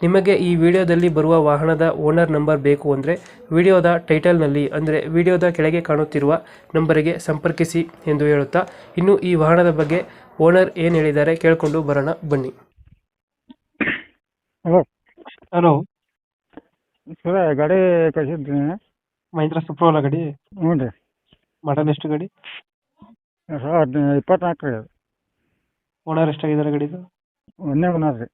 ನಿಮಗೆ ಈ ವಿಡಿಯೋದಲ್ಲಿ ಬರುವ ವಾಹನದ ಓನರ್ ನಂಬರ್ ಬೇಕು ಅಂದರೆ ವಿಡಿಯೋದ ಟೈಟಲ್ನಲ್ಲಿ ಅಂದರೆ ವಿಡಿಯೋದ ಕೆಳಗೆ ಕಾಣುತ್ತಿರುವ ನಂಬರಿಗೆ ಸಂಪರ್ಕಿಸಿ ಎಂದು ಹೇಳುತ್ತಾ ಇನ್ನು ಈ ವಾಹನದ ಬಗ್ಗೆ ಓನರ್ ಏನು ಹೇಳಿದ್ದಾರೆ ಕೇಳಿಕೊಂಡು ಬರೋಣ ಬನ್ನಿ. ಹಲೋ. ಹಲೋ. ಸರ ಗಾಡಿ ಕಳಿಸಿದ್ರಿ? ಮಹೇಂದ್ರ ಸುಪ್ರೋಲ ಗಾಡಿ. ಹ್ಞೂ ರೀ. ಮಾಡಲ್ ಎಷ್ಟು ಗಾಡಿ? ಸರ್ ಇಪ್ಪತ್ನಾಲ್ಕು ರೀ. ಓನರ್ ಎಷ್ಟಾಗಿದ್ದಾರೆ ಗಾಡಿದು? ಒಂದೇ ಒಂದು ರೀ.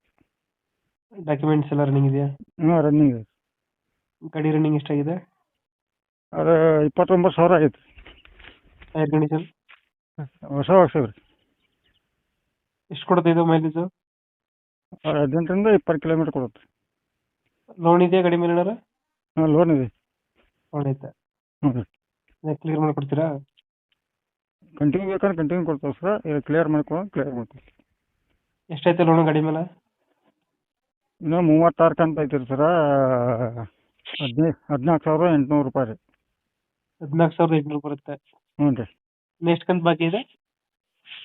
ಡಾಕ್ಯುಮೆಂಟ್ಸ್ ಎಲ್ಲ ರನ್ನಿಂಗ್ ಇದೆಯಾ? ಹ್ಞೂ ರನ್ನಿಂಗ್ ಇದೆ. ಗಾಡಿ ರನ್ನಿಂಗ್ ಎಷ್ಟಾಗಿದೆ? ಅದು ಇಪ್ಪತ್ತೊಂಬತ್ತು ಸಾವಿರ ಆಗೈತೆ ಟೈರ್ ಕಂಡೀಷನ್ ಹೊಸ ರೀ ಎಷ್ಟು ಕೊಡುತ್ತೆ ಇದು ಮೈಲೇಜು ಹದಿನೆಂಟರಿಂದ ಇಪ್ಪತ್ತು ಕಿಲೋಮೀಟ್ರ್ ಕೊಡುತ್ತೆ. ಲೋನ್ ಇದೆಯಾ ಗಾಡಿ ಮೇಲೆ ಏನಾರ ಹಾಂ ಲೋನ್ ಇದೆ. ಲೋನ್ ಐತೆ. ಹ್ಞೂ ರೀ ಕ್ಲಿಯರ್ ಮಾಡಿಕೊಡ್ತೀರಾ? ಕಂಟಿನ್ಯೂ ಬೇಕಾದ್ರೆ ಕಂಟಿನ್ಯೂ ಕೊಡ್ತೇವೆ ಸರ್. ಕ್ಲಿಯರ್ ಮಾಡ್ಕೊಂಡು ಕ್ಲಿಯರ್ ಮಾಡ್ತೀವಿ ಎಷ್ಟೈತೆ ಲೋನ್ ಗಾಡಿ ಮೇಲೆ? ಇನ್ನೂ ಮೂವತ್ತಾರು ಕಂತ ಐತ್ರಿ ಸರ. ಹದಿನೈದು ಹದಿನಾಲ್ಕು ಸಾವಿರ ಎಂಟುನೂರು ರೂಪಾಯಿ ರೀ. ಹದಿನಾಲ್ಕು ಸಾವಿರದ ಎಂಟುನೂರು ಬರುತ್ತೆ. ಹ್ಞೂ ರೀ. ನೆಕ್ಸ್ಟ್ ಕಂತು ಬಾಕಿ ಇದೆ?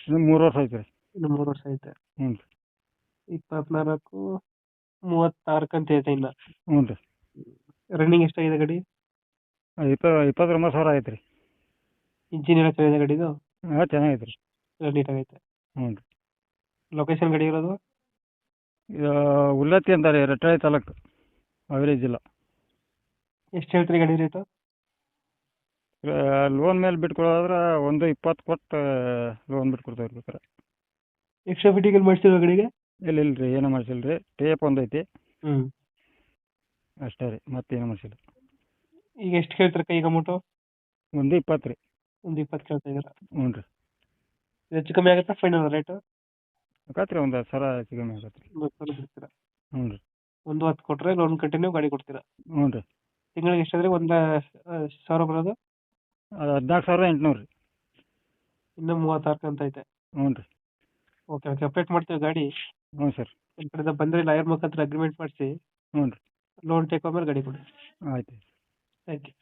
ಇನ್ನು ಮೂರು ವರ್ಷ ಐತೆ ರೀ ಇನ್ನು ಮೂರು ವರ್ಷ ಐತೆ. ಹ್ಞೂ ರೀ. ಇಪ್ಪತ್ನಾಲ್ಕು ಮೂವತ್ತಾರು ಕಂತು ಐತೆ ಇನ್ನು. ಹ್ಞೂ ರೀ. ರನ್ನಿಂಗ್ ಎಷ್ಟಾಗಿದೆ ಗಾಡಿ? ಇಪ್ಪ ಇಪ್ಪತ್ತೊಂಬತ್ತು ಸಾವಿರ ಐತೆ ರೀ ಇಂಜಿನ್ ಎಲ್ಲ ಚೆನ್ನಾಗಿದೆ ಗಾಡಿದು? ಹಾಂ ಚೆನ್ನಾಗೈತೆ ರೀ ಎಲ್ಲ ನೀಟಾಗೈತೆ. ಹ್ಞೂ ರೀ. ಲೊಕೇಶನ್ ಗಾಡಿ ಇರೋದು? ಉಲ್ಲತ್ತಿ ಅಂತಾರೆ ರಟ್ಟಾಳಿ ತಾಲೂಕು ಹಾವೇರಿ ಜಿಲ್ಲಾ. ಎಷ್ಟು ಹೇಳ್ತೀರಿ ಗಾಡಿ ರೇಟು ಲೋನ್ ಮೇಲೆ ಬಿಟ್ಕೊಳ್ಳೋದ್ರೆ ಒಂದು ಇಪ್ಪತ್ತು ಕೊಟ್ಟು ಲೋನ್ ಬಿಟ್ಕೊಡ್ತೇವೆ ರೀ ಬೇಕಾರೆ ಎಕ್ಸ್ಟ್ರಾ ಫಿಟ್ಟಿಂಗ್ ಮಾಡಿಸಿರೋ ಗಾಡಿಗೆ? ಇಲ್ಲ ಇಲ್ಲ ರೀ ಏನೂ ಮಾಡಿಸಿಲ್ಲ ರೀ ಟೇಪ್ ಒಂದು ಐತಿ. ಹ್ಞೂ ಅಷ್ಟೇ ರೀ ಮತ್ತೇನು ಮಾಡಿಸಿಲ್ಲ. ಈಗ ಎಷ್ಟು ಕೇಳ್ತೀರ ಕೈಗೆ ಅಮೌಂಟು ಒಂದು ಇಪ್ಪತ್ತು ರೀ. ಒಂದು ಇಪ್ಪತ್ತು ಕೇಳ್ತಾ ಇದ್ದೀರಾ? ಹ್ಞೂ ರೀ. ಹೆಚ್ಚು ಕಮ್ಮಿ ಆಗುತ್ತಾ ಫೈನಲ್ ರೇಟು ಆಗತ್ತೆ ರೀ ಒಂದು ಹತ್ತು ಸಾವಿರ ಹೆಚ್ಚು ಕಮ್ಮಿ ಆಗತ್ತೆ ರೀ ಒಂದು ಸಾವಿರ ಕೊಟ್ರೆ ಹ್ಞೂ ರೀ. ಒಂದು ಹತ್ತು ಕೊಟ್ಟರೆ ಲೋನ್ ಕಂಟಿನ್ಯೂ ಗಾಡಿ ಕೊಡ್ತೀರಾ? ಹ್ಞೂ ರೀ. ತಿಂಗಳಿಗೆ ಎಷ್ಟಾದ್ರೆ ಒಂದು ಸಾವಿರ ಬರೋದು? ಅದು ಹದಿನಾಲ್ಕು ಸಾವಿರ ಎಂಟುನೂರು ರೀ. ಇನ್ನೂ ಮೂವತ್ತಾರು ಕಂತ ಐತೆ. ಹ್ಞೂ ರೀ. ಓಕೆ ಓಕೆ ಅಪ್ಡೇಟ್ ಮಾಡ್ತೀವಿ ಗಾಡಿ. ಹ್ಞೂ ಸರ್. ನಿಮ್ಮ ಕಡೆಯಿಂದ ಬಂದರೆ ಲಾಯರ್ ಮುಖಾಂತರ ಅಗ್ರಿಮೆಂಟ್ ಮಾಡಿಸಿ. ಹ್ಞೂ ರೀ. ಲೋನ್ ಟೇಕ್ ಓವರ್ ಗಾಡಿ ಕೊಡಿ. ಆಯ್ತು. Thank you